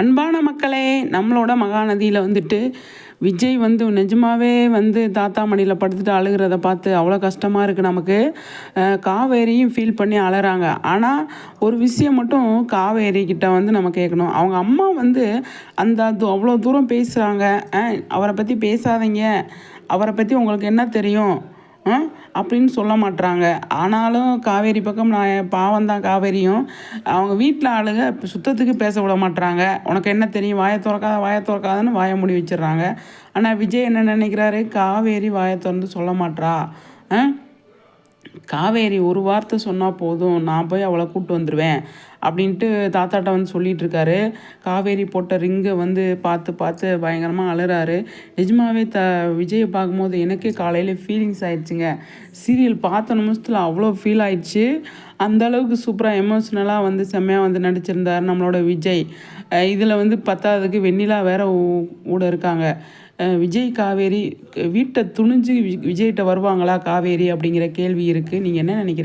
அன்பான மக்களே நம்மளோட மகாநதியில் வந்துட்டு விஜய் வந்து நிஜமாகவே வந்து தாத்தா மடியில் படுத்துட்டு அழுகிறத பார்த்து அவ்வளோ கஷ்டமாக இருக்குது நமக்கு. காவேரியும் ஃபீல் பண்ணி அழகிறாங்க ஆனால் ஒரு விஷயம் மட்டும் காவேரி கிட்ட வந்து நம்ம கேட்கணும். அவங்க அம்மா வந்து அந்த அவ்வளோ தூரம் பேசுகிறாங்க அவரை பற்றி பேசாதீங்க. அவரை பற்றி உங்களுக்கு என்ன தெரியும்? அப்படின்னு சொல்ல மாட்டுறாங்க ஆனாலும் காவேரி பக்கம் நான் பாவம் தான் காவேரியும். அவங்க வீட்டில் ஆளுங்க சுத்தத்துக்கு பேச விட மாட்டுறாங்க உனக்கு என்ன தெரியும்? வாயை திறக்காத வாயை திறக்காதன்னு வாயை மூடி வச்சிடுறாங்க. ஆனால் விஜய் என்ன நினைக்கிறாரு? காவேரி வாயை திறந்து சொல்ல மாட்டா ஆ? காவேரி ஒரு வார்த்தை சொன்னால் போதும் நான் போய் அவளை கூப்பிட்டு வந்துடுவேன் அப்படின்ட்டு தாத்தாட்ட வந்து சொல்லிட்டு இருக்காரு. காவேரி போட்ட ரிங்கை வந்து பார்த்து பார்த்து பயங்கரமாக அழுறாரு நிஜமாவே த விஜயை பார்க்கும்போது எனக்கே காலையில் ஃபீலிங்ஸ் ஆயிடுச்சுங்க. சீரியல் பார்த்த நிமிஷத்தில் அவ்வளோ ஃபீல் ஆயிடுச்சு. அந்த அளவுக்கு சூப்பராக எமோஷ்னலாக வந்து செம்மையாக வந்து நடிச்சிருந்தார் நம்மளோட விஜய். இதில் வந்து பத்தாவதுக்கு வெண்ணிலா வேற ஊ- கூட இருக்காங்க. விஜய் காவேரி வீட்டை துணிஞ்சு விஜய்கிட்ட வருவாங்களா காவேரி அப்படிங்கிற கேள்வி இருக்குது நீங்கள் என்ன நினைக்கிறீங்க?